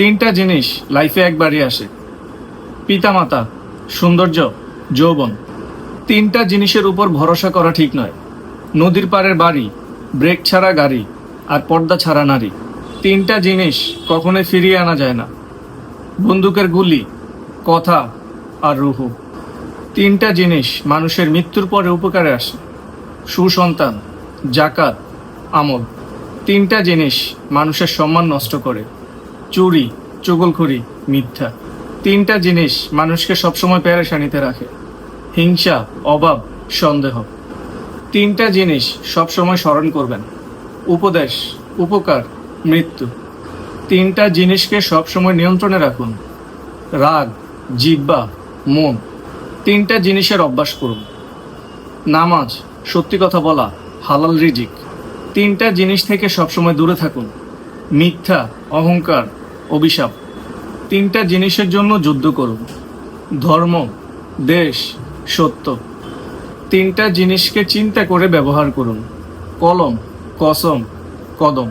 তিনটা জিনিস লাইফে একবারই আসে। পিতামাতা, সৌন্দর্য, যৌবন। তিনটা জিনিসের উপর ভরসা করা ঠিক নয়। নদীর পাড়ের বাড়ি ব্রেক ছাড়া গাড়ি আর পর্দা ছাড়া নারী। তিনটা জিনিস কখনোই ফিরিয়ে আনা যায় না। বন্দুকের গুলি, কথা আর রুহু। তিনটা জিনিস মানুষের মৃত্যুর পরে উপকারে আসে। সুসন্তান, জাকাত, আমল। তিনটা জিনিস মানুষের সম্মান নষ্ট করে। চুরি, চুগলখড়ি, মিথ্যা। তিনটা জিনিস মানুষকে সবসময় পেরেশানিতে রাখে। হিংসা, অভাব, সন্দেহ। তিনটা জিনিস সবসময় স্মরণ করবেন। উপদেশ, উপকার, মৃত্যু। তিনটা জিনিসকে সবসময় নিয়ন্ত্রণে রাখুন। রাগ জিব্বা মন। তিনটা জিনিসের অভ্যাস করুন। নামাজ, সত্যি কথা বলা, হালাল রিজিক। তিনটা জিনিস থেকে সবসময় দূরে থাকুন। মিথ্যা, অহংকার অভিশাপ। তিনটা জিনিসের জন্য যুদ্ধ করুন। ধর্ম, দেশ, সত্য। তিনটা জিনিসকে চিন্তা করে ব্যবহার করুন। কলম, কসম, কদম।